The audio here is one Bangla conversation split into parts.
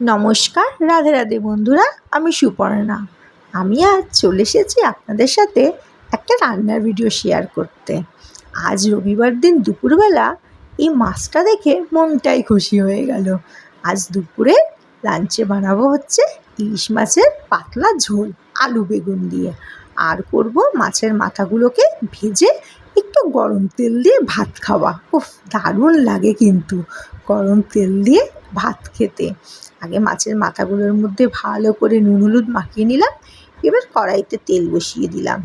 নমস্কার, রাধে রাধে বন্ধুরা, আমি সুপর্ণা। আমি আজ চলে এসেছি আপনাদের সাথে একটা রান্নার ভিডিও শেয়ার করতে। আজ রবিবার দিন দুপুরবেলা এই মাছটা দেখে মনটাই খুশি হয়ে গেল। আজ দুপুরে লাঞ্চে বানাবো হচ্ছে ইলিশ মাছের পাতলা ঝোল, আলু বেগুন দিয়ে। আর করব মাছের মাথাগুলোকে ভেজে একটু গরম তেল দিয়ে ভাত খাওয়া। উফ, দারুণ লাগে কিন্তু গরম তেল দিয়ে ভাত খেতে। আগে মাছের মাথাগুলোর মধ্যে ভালো করে নুন হলুদ মাখিয়ে নিলাম, এবার কড়াইতে তেল বসিয়ে দিলাম।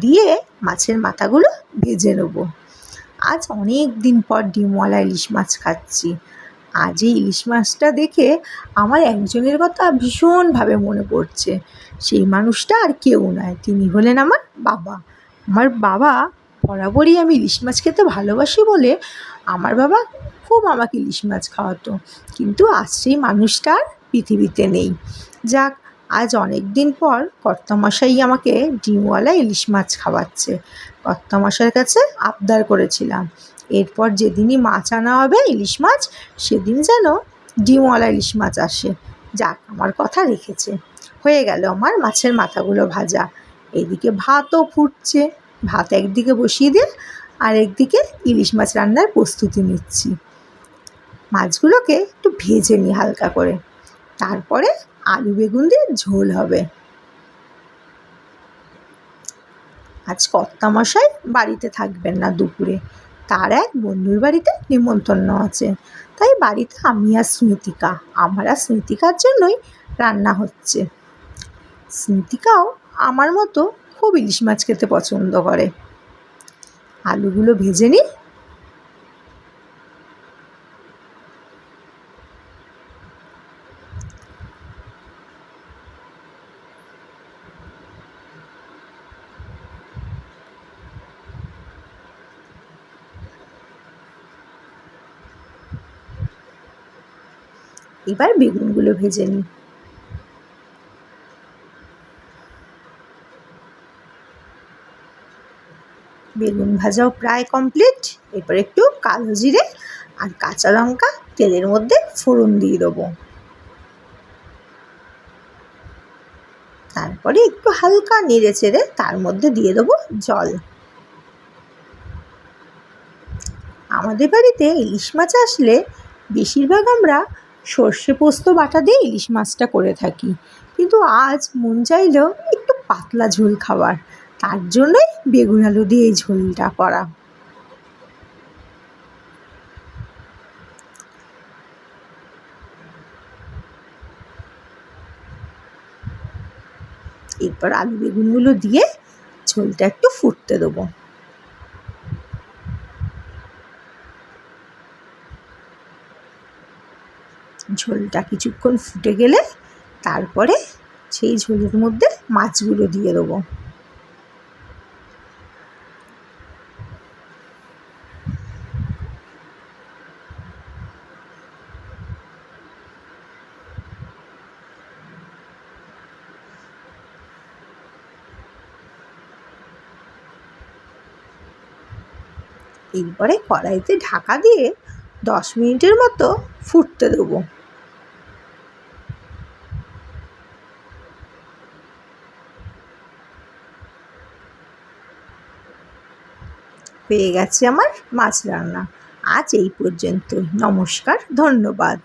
দিয়ে মাছের মাথাগুলো ভেজে নেব। আজ অনেক দিন পর ডিমওয়ালা ইলিশ মাছ খাচ্ছি। আজ এই ইলিশ মাছটা দেখে আমার একজনের কথা ভীষণভাবে মনে পড়ছে। সেই মানুষটা আর কেউ নয়, তিনি হলেন আমার বাবা। আমার বাবা বরাবরই আমি ইলিশ মাছ খেতে ভালোবাসি বলে আমার বাবা খুব আমাকে ইলিশ মাছ খাওয়াতো। কিন্তু আজ সেই মানুষটা আর পৃথিবীতে নেই। যাক, আজ অনেক দিন পর কর্তামশাই আমাকে ডিমওয়ালা ইলিশ মাছ খাওয়াচ্ছে। কর্তামশাইয়ের কাছে আবদার করেছিলাম। এরপর যেদিনই মাছ আনা হবে ইলিশ মাছ, সেদিন যেন ডিমওয়ালা ইলিশ মাছ আসে। যাক, আমার কথা রেখেছে। হয়ে গেল আমার মাছের মাথাগুলো ভাজা। এদিকে ভাতও ফুটছে। ভাত একদিকে বসিয়ে দিয়ে আর একদিকে ইলিশ মাছ রান্নার প্রস্তুতি নিচ্ছি। মাছগুলোকে একটু ভেজে নিই হালকা করে। তারপরে আলু বেগুন দিয়ে ঝোল হবে। আজ কর্তামশাই বাড়িতে থাকবেন না দুপুরে। তার এক বন্ধুর বাড়িতে নিমন্ত্রণ আছে। তাই বাড়িতে আমি আর স্মৃতিকা, আমার আর স্মৃতিকার জন্যই রান্না হচ্ছে। স্মৃতিকাও আমার মতো খুব ইলিশ মাছ খেতে পছন্দ করে। আলুগুলো ভেজে নিই। এবার বেগুনগুলো ভেজে নিই। বেগুন ভাজাও প্রায় কমপ্লিট এরপর একটু কালো জিরে আর কাঁচা লঙ্কা তেলের মধ্যে ফোড়ন দিয়ে দেবো। তারপরে একটু হালকা নেড়ে চেড়ে তার মধ্যে দিয়ে দেবো জল। আমাদের বাড়িতে ইলিশ মাছ আসলে বেশিরভাগ আমরা সর্ষে পোস্ত, বাটা দিয়ে ইলিশ মাছটা করে থাকি। কিন্তু আজ মন চাইলো একটু পাতলা ঝোল খাবার তার জন্যই বেগুন আলু দিয়ে এই ঝোলটা করা। এরপর আলু বেগুনগুলো দিয়ে ঝোলটা একটু ফুটতে দেবো। ঝোলটা কিছুক্ষণ ফুটে গেলে তারপরে সেই ঝোলের মধ্যে মাছগুলো দিয়ে দেবো। এরপরে কড়াইতে ঢাকা দিয়ে দশ মিনিটের মতো ফুটতে দেবো। হয়ে গেছে আমার মাছ রান্না। আজ এই পর্যন্ত। নমস্কার, ধন্যবাদ।